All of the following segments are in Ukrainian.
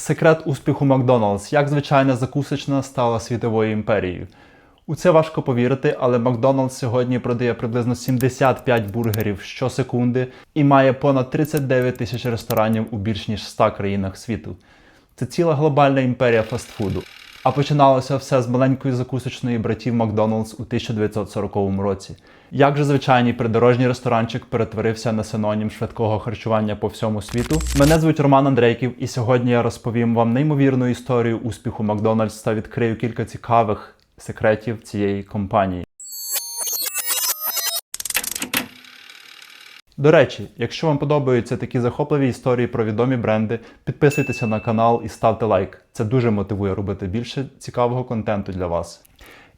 Секрет успіху Макдоналдс, як звичайна закусочна стала світовою імперією. У це важко повірити, але Макдоналдс сьогодні продає приблизно 75 бургерів щосекунди і має понад 39 тисяч ресторанів у більш ніж 100 країнах світу. Це ціла глобальна імперія фастфуду. А починалося все з маленької закусочної братів Макдоналдс у 1940 році. Як же звичайний придорожній ресторанчик перетворився на синонім швидкого харчування по всьому світу? Мене звуть Роман Андрейків, і сьогодні я розповім вам неймовірну історію успіху Макдональдс та відкрию кілька цікавих секретів цієї компанії. До речі, якщо вам подобаються такі захопливі історії про відомі бренди, підписуйтеся на канал і ставте лайк. Це дуже мотивує робити більше цікавого контенту для вас.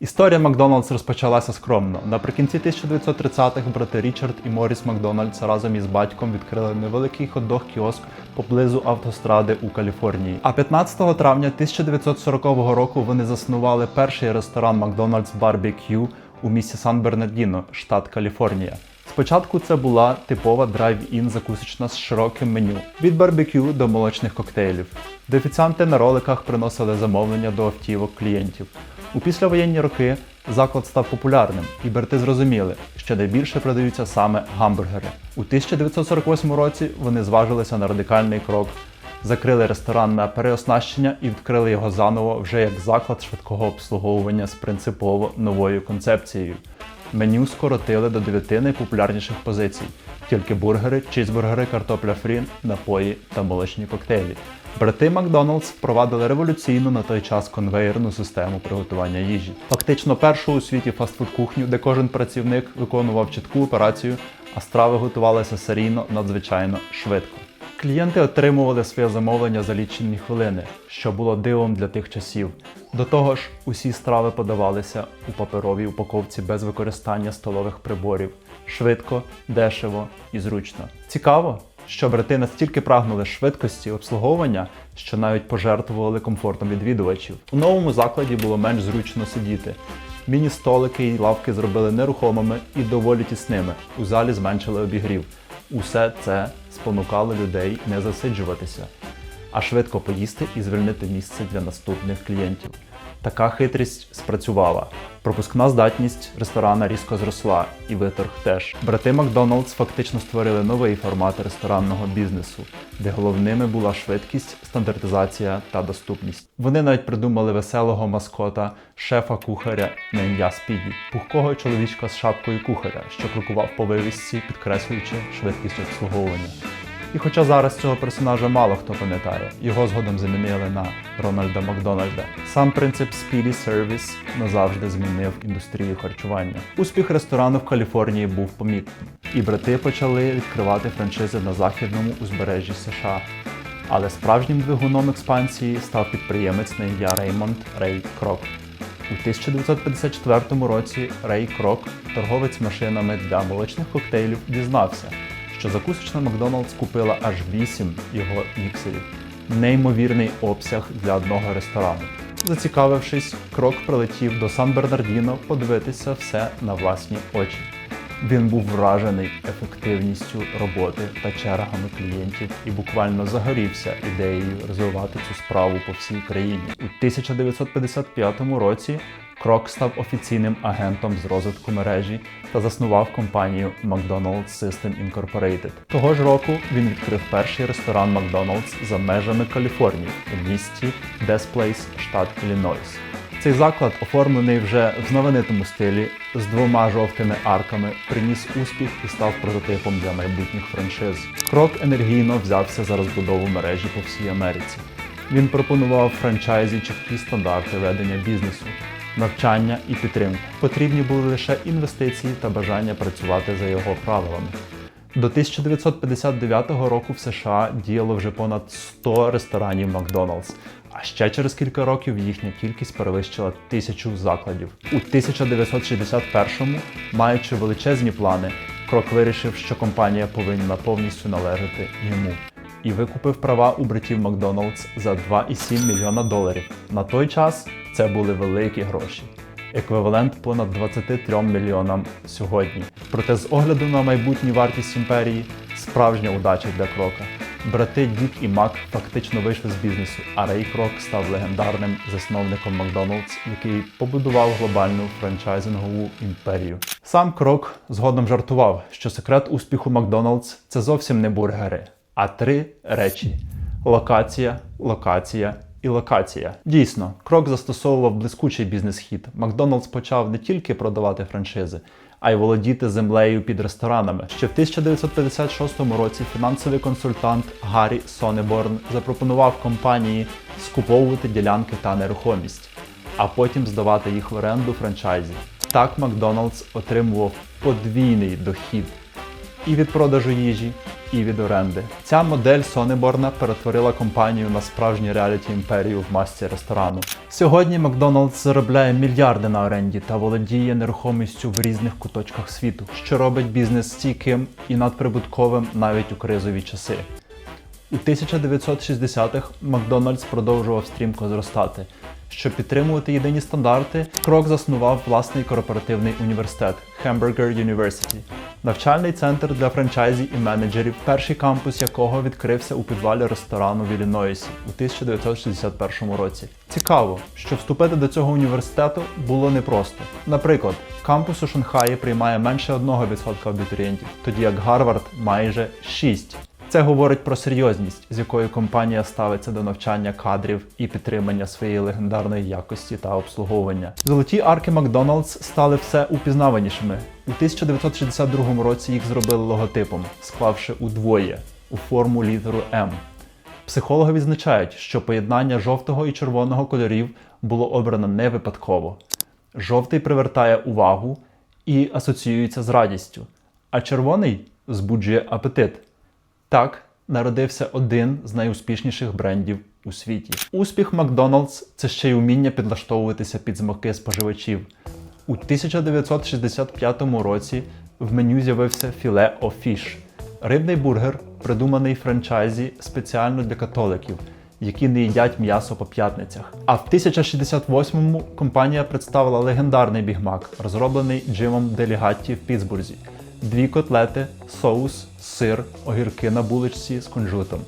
Історія Макдоналдс розпочалася скромно. Наприкінці 1930-х брати Річард і Моріс Макдональдс разом із батьком відкрили невеликий хот-дог кіоск поблизу автостради у Каліфорнії. А 15 травня 1940 року вони заснували перший ресторан Макдональдс Barbecue у місті Сан-Бернардіно, штат Каліфорнія. Спочатку це була типова драйв-ін закусочна з широким меню від барбекю до молочних коктейлів, де офіціанти на роликах приносили замовлення до автівок клієнтів. У післявоєнні роки заклад став популярним, і брати зрозуміли, що найбільше продаються саме гамбургери. У 1948 році вони зважилися на радикальний крок, закрили ресторан на переоснащення і відкрили його заново вже як заклад швидкого обслуговування з принципово новою концепцією. Меню скоротили до дев'яти найпопулярніших позицій: тільки бургери, чізбургери, картопля фрі, напої та молочні коктейлі. Брати Макдоналдс впровадили революційну на той час конвейерну систему приготування їжі. Фактично першу у світі фастфуд кухню, де кожен працівник виконував чітку операцію, а страви готувалися серійно надзвичайно швидко. Клієнти отримували своє замовлення за лічені хвилини, що було дивом для тих часів. До того ж, усі страви подавалися у паперовій упаковці без використання столових приборів. Швидко, дешево і зручно. Цікаво, що брати настільки прагнули швидкості обслуговування, що навіть пожертвували комфортом відвідувачів. У новому закладі було менш зручно сидіти. Міні-столики і лавки зробили нерухомими і доволі тісними. У залі зменшили обігрів. Усе це спонукало людей не засиджуватися, а швидко поїсти і звільнити місце для наступних клієнтів. Така хитрість спрацювала. Пропускна здатність ресторана різко зросла, і виторг теж. Брати Макдоналдс фактично створили новий формат ресторанного бізнесу, де головними була швидкість, стандартизація та доступність. Вони навіть придумали веселого маскота, шефа-кухаря на ім'я Спіді, пухкого чоловічка з шапкою кухаря, що крокував по вивісці, підкреслюючи швидкість обслуговування. І хоча зараз цього персонажа мало хто пам'ятає, його згодом замінили на Рональда Макдональда. Сам принцип Speedy Service назавжди змінив індустрію харчування. Успіх ресторану в Каліфорнії був помітним, і брати почали відкривати франшизи на західному узбережжі США. Але справжнім двигуном експансії став підприємець на ім'я Реймонд Рей Крок. У 1954 році Рей Крок, торговець машинами для молочних коктейлів, дізнався, що закусочна Макдоналдс купила аж 8 його міксерів. Неймовірний обсяг для одного ресторану. Зацікавившись, крок прилетів до Сан-Бернардіно подивитися все на власні очі. Він був вражений ефективністю роботи та чергами клієнтів і буквально загорівся ідеєю розвивати цю справу по всій країні. У 1955 році Крок став офіційним агентом з розвитку мережі та заснував компанію McDonald's System Incorporated. Того ж року він відкрив перший ресторан McDonald's за межами Каліфорнії у місті Place, штат Іллінойс. Цей заклад, оформлений вже в знаменитому стилі з двома жовтими арками, приніс успіх і став прототипом для майбутніх франшиз. Крок енергійно взявся за розбудову мережі по всій Америці. Він пропонував франчайзі чіткі стандарти ведення бізнесу, навчання і підтримку. Потрібні були лише інвестиції та бажання працювати за його правилами. До 1959 року в США діяло вже понад 100 ресторанів Макдоналдс, а ще через кілька років їхня кількість перевищила тисячу закладів. У 1961-му, маючи величезні плани, Крок вирішив, що компанія повинна повністю належати йому. І викупив права у братів Макдоналдс за 2,7 мільйона доларів. На той час це були великі гроші. Еквівалент понад 23 мільйонам сьогодні. Проте з огляду на майбутню вартість імперії справжня удача для крока. Брати Дік і Мак фактично вийшли з бізнесу, а Рей Крок став легендарним засновником Макдоналдс, який побудував глобальну франчайзингову імперію. Сам Крок згодом жартував, що секрет успіху Макдоналдс це зовсім не бургери, а три речі: локація, локація і локація. Дійсно, крок застосовував блискучий бізнес-хід. Макдоналдс почав не тільки продавати франшизи, а й володіти землею під ресторанами. Ще в 1956 році фінансовий консультант Гаррі Сонеборн запропонував компанії скуповувати ділянки та нерухомість, а потім здавати їх в оренду франчайзі. Так Макдоналдс отримував подвійний дохід і від продажу їжі, і від оренди. Ця модель Сонеборна перетворила компанію на справжню реаліті імперію в масці ресторану. Сьогодні Макдоналдс заробляє мільярди на оренді та володіє нерухомістю в різних куточках світу, що робить бізнес стійким і надприбутковим навіть у кризові часи. У 1960-х Макдональдс продовжував стрімко зростати. Щоб підтримувати єдині стандарти, Крок заснував власний корпоративний університет Hamburger University, навчальний центр для франчайзі і менеджерів, перший кампус якого відкрився у підвалі ресторану в Іллінойсі у 1961 році. Цікаво, що вступити до цього університету було непросто. Наприклад, кампус у Шанхаї приймає менше 1% абітурієнтів, тоді як Гарвард майже 6%. Це говорить про серйозність, з якою компанія ставиться до навчання кадрів і підтримання своєї легендарної якості та обслуговування. Золоті арки Макдоналдс стали все упізнаванішими. У 1962 році їх зробили логотипом, склавши удвоє у форму літеру М. Психологи відзначають, що поєднання жовтого і червоного кольорів було обрано не випадково. Жовтий привертає увагу і асоціюється з радістю, а червоний збуджує апетит. Так народився один з найуспішніших брендів у світі. Успіх Макдоналдс це ще й уміння підлаштовуватися під змоки споживачів. У 1965 році в меню з'явився філе офіш рибний бургер, придуманий франчайзі спеціально для католиків, які не їдять м'ясо по п'ятницях. А в 1068-му компанія представила легендарний бігмак, розроблений Джимом Делігатті в Пітсбурзі. Дві котлети, соус, сир, огірки на булочці з кунжутом.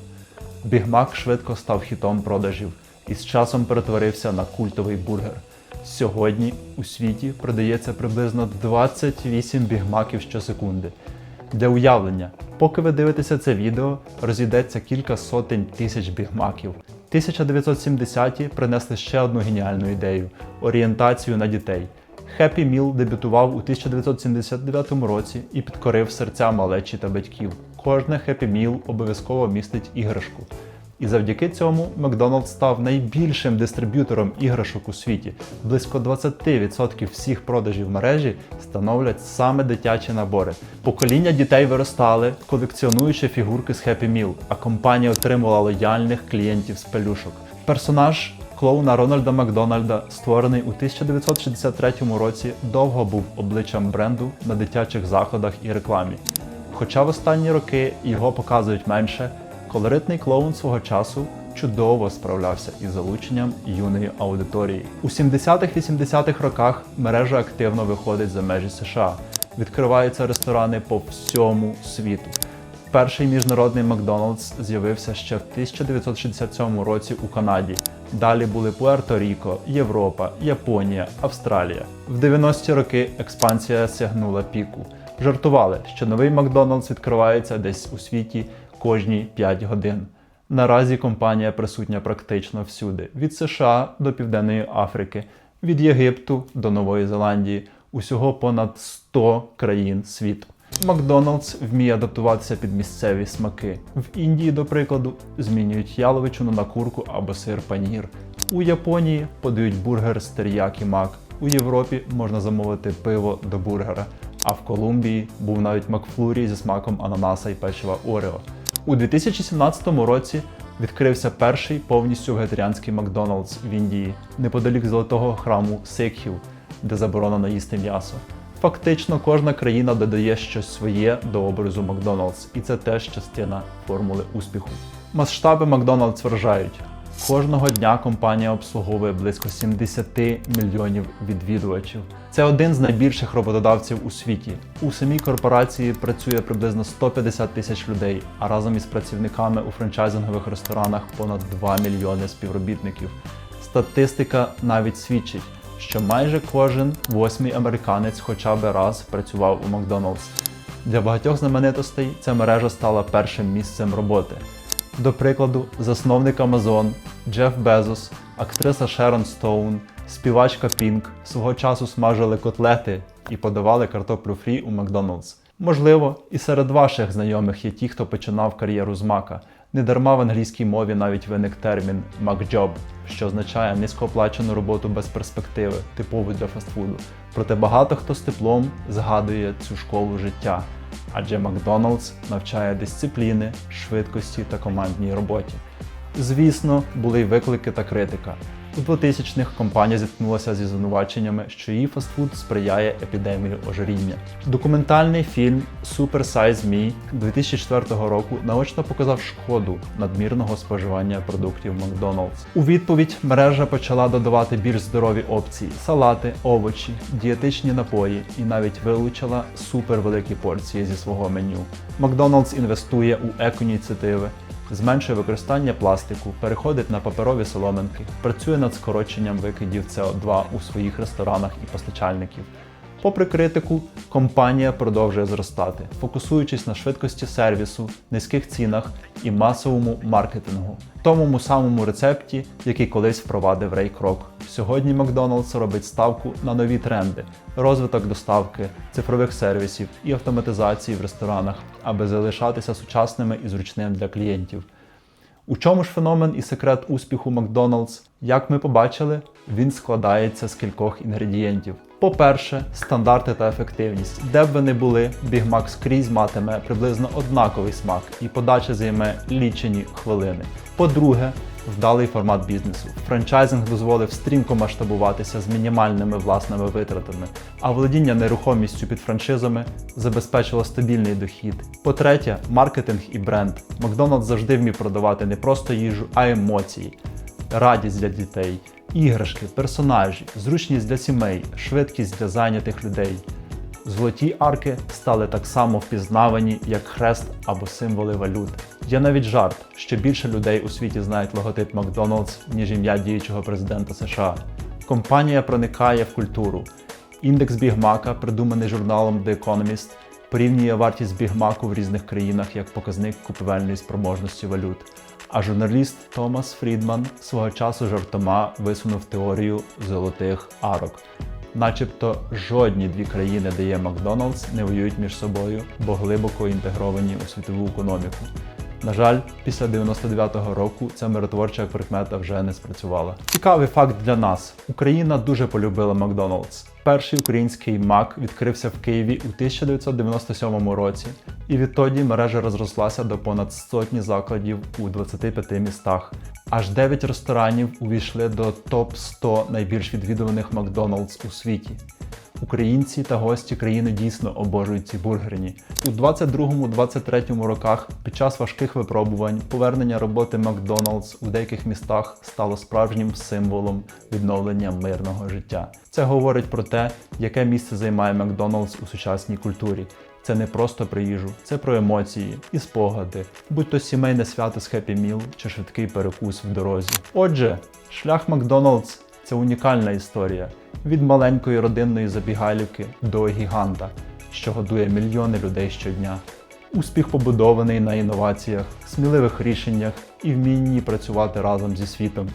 Бігмак швидко став хітом продажів і з часом перетворився на культовий бургер. Сьогодні у світі продається приблизно 28 бігмаків щосекунди. Для уявлення, поки ви дивитеся це відео, розійдеться кілька сотень тисяч бігмаків. 1970-ті принесли ще одну геніальну ідею орієнтацію на дітей. Happy Meal дебютував у 1979 році і підкорив серця малечі та батьків. Кожне Happy Meal обов'язково містить іграшку. І завдяки цьому Макдональдс став найбільшим дистриб'ютором іграшок у світі. Близько 20% всіх продажів мережі становлять саме дитячі набори. Покоління дітей виростали, колекціонуючи фігурки з Happy Meal, а компанія отримувала лояльних клієнтів з пелюшок. Персонаж клоуна Рональда Макдональда, створений у 1963 році, довго був обличчям бренду на дитячих заходах і рекламі. Хоча в останні роки його показують менше, колоритний клоун свого часу чудово справлявся із залученням юної аудиторії. У 70-х-80-х роках мережа активно виходить за межі США. Відкриваються ресторани по всьому світу. Перший міжнародний Макдоналдс з'явився ще в 1967 році у Канаді. Далі були Пуерто-Ріко, Європа, Японія, Австралія. В 90-ті роки експансія сягнула піку. Жартували, що новий Макдоналдс відкривається десь у світі кожні 5 годин. Наразі компанія присутня практично всюди: від США до Південної Африки, від Єгипту до Нової Зеландії, усього понад 100 країн світу. Макдоналдс вміє адаптуватися під місцеві смаки. В Індії, до прикладу, змінюють яловичину на курку або сир панір. У Японії подають бургер з теріякі мак. У Європі можна замовити пиво до бургера. А в Колумбії був навіть Макфлурі зі смаком ананаса і печива Орео. У 2017 році відкрився перший повністю вегетаріанський Макдоналдс в Індії, неподалік золотого храму Сикхів, де заборонено їсти м'ясо. Фактично кожна країна додає щось своє до образу Макдоналдс, і це теж частина формули успіху. Масштаби Макдоналдс вражають. Кожного дня компанія обслуговує близько 70 мільйонів відвідувачів. Це один з найбільших роботодавців у світі. У самій корпорації працює приблизно 150 тисяч людей, а разом із працівниками у франчайзингових ресторанах понад 2 мільйони співробітників. Статистика навіть свідчить, що майже кожен восьмий американець хоча б раз працював у Макдоналдс. Для багатьох знаменитостей ця мережа стала першим місцем роботи. До прикладу, засновник Amazon Джеф Безос, актриса Шерон Стоун, співачка Пінк свого часу смажили котлети і подавали картоплю фрі у Макдоналдс. Можливо, і серед ваших знайомих є ті, хто починав кар'єру з мака. Недарма в англійській мові навіть виник термін «макджоб», що означає низькооплачену роботу без перспективи, типову для фастфуду. Проте багато хто з теплом згадує цю школу життя, адже Макдоналдс навчає дисципліни, швидкості та командній роботі. Звісно, були й виклики та критика. У 2000-х компанія зіткнулася зі звинуваченнями, що її фастфуд сприяє епідемії ожиріння. Документальний фільм Super Size Me 2004 року наочно показав шкоду надмірного споживання продуктів Макдоналдс. У відповідь мережа почала додавати більш здорові опції: салати, овочі, дієтичні напої і навіть вилучила супервеликі порції зі свого меню. Макдоналдс інвестує у екоініціативи, зменшує використання пластику, переходить на паперові соломинки, працює над скороченням викидів СО2 у своїх ресторанах і постачальників. Попри критику, компанія продовжує зростати, фокусуючись на швидкості сервісу, низьких цінах і масовому маркетингу, тому самому рецепті, який колись впровадив Рей Крок. Сьогодні Макдоналдс робить ставку на нові тренди, розвиток доставки, цифрових сервісів і автоматизації в ресторанах, аби залишатися сучасними і зручним для клієнтів. У чому ж феномен і секрет успіху Макдоналдс? Як ми побачили, він складається з кількох інгредієнтів. По-перше, стандарти та ефективність. Де б ви не були, Mac скрізь матиме приблизно однаковий смак і подача займе лічені хвилини. По-друге, вдалий формат бізнесу. Франчайзинг дозволив стрімко масштабуватися з мінімальними власними витратами, а володіння нерухомістю під франшизами забезпечило стабільний дохід. По-третє, маркетинг і бренд. Макдональдс завжди вмів продавати не просто їжу, а емоції, радість для дітей, іграшки, персонажі, зручність для сімей, швидкість для зайнятих людей. Золоті арки стали так само впізнавані, як хрест або символи валют. Є навіть жарт, що більше людей у світі знають логотип Макдоналдс, ніж ім'я діючого президента США. Компанія проникає в культуру. Індекс Бігмака, придуманий журналом The Economist, порівнює вартість Бігмаку в різних країнах як показник купівельної спроможності валют. А журналіст Томас Фрідман свого часу жартома висунув теорію золотих арок. Начебто жодні дві країни, де є Макдоналдс, не воюють між собою, бо глибоко інтегровані у світову економіку. На жаль, після 99-го року ця миротворча прикмета вже не спрацювала. Цікавий факт для нас: Україна дуже полюбила Макдоналдс. Перший український мак відкрився в Києві у 1997 році, і відтоді мережа розрослася до понад сотні закладів у 25 містах. Аж 9 ресторанів увійшли до топ 100 найбільш відвідуваних Макдоналдс у світі. Українці та гості країни дійсно обожують ці бургерні. У 22-23 роках під час важких випробувань повернення роботи Макдоналдс у деяких містах стало справжнім символом відновлення мирного життя. Це говорить про те, яке місце займає Макдоналдс у сучасній культурі. Це не просто про їжу, це про емоції і спогади, будь то сімейне свято з Happy Meal чи швидкий перекус в дорозі. Отже, шлях Макдоналдс це унікальна історія від маленької родинної забігайлівки до гіганта, що годує мільйони людей щодня. Успіх побудований на інноваціях, сміливих рішеннях і вмінні працювати разом зі світом.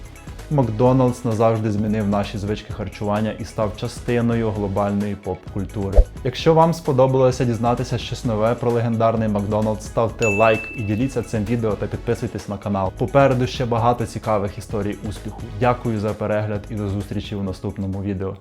Макдоналдс назавжди змінив наші звички харчування і став частиною глобальної поп-культури. Якщо вам сподобалося дізнатися щось нове про легендарний Макдоналдс, ставте лайк і діліться цим відео та підписуйтесь на канал. Попереду ще багато цікавих історій успіху. Дякую за перегляд і до зустрічі у наступному відео.